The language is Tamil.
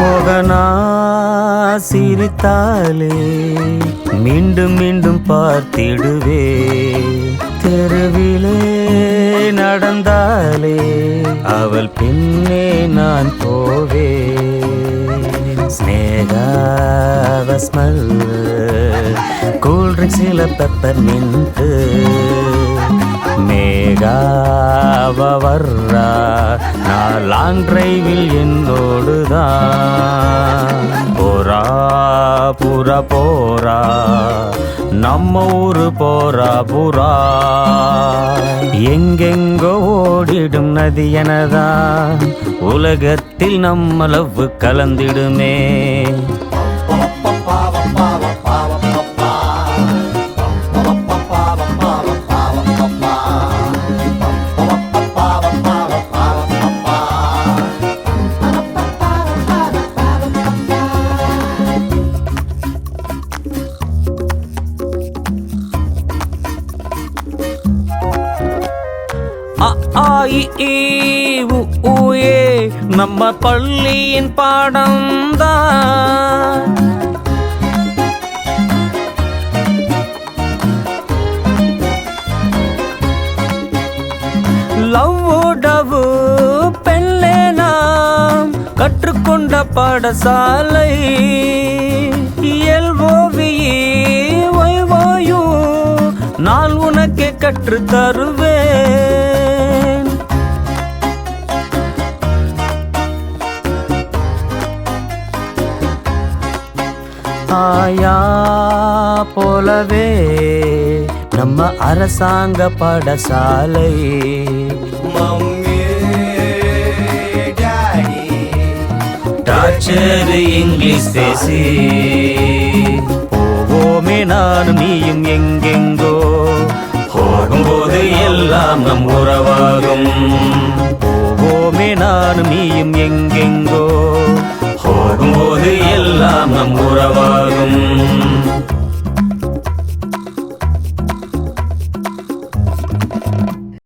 மோகனா சிரித்தாலே மீண்டும் மீண்டும் பார்த்திடுவே. தெருவிலே நடந்தாலே அவள் பின்னே நான் போவே. ஸ்னேகாவ ஸ்மெல் கூல் பெப்பர் மின்ட்டு மேகாவ வர்றா நான் லாங் டிரைவில் என்னோடுதான் போரா புறா போரா நம்ம ஊரு போரா புறா. எங்கெங்கோ ஓடிடும் நதி எனதா உலகத்தில் நம்மளவு கலந்திடுமே. அ, ஆ, ஏ. நம்ம பள்ளியின் பாடம் தான் லவ்வுடவு பெண்ணே நாம் கற்றுக்கொண்ட பாடசாலை. இயல்போவியே வைவாயு நான் உனக்கே கற்று தருவேன் ஆயா போலவே நம்ம அரசாங்க படசாலை. டார்ச்சர் இங்கிலீஷ் பேசி. போவோமே நானும் நீயும் எங்கெங்கோ. போகும்போது எல்லாம் நம் உறவாகும். போவோமே நானும் நீயும் எங்கெங்கோ. போகும்போது எல்லாம் நம் உறவாகும்.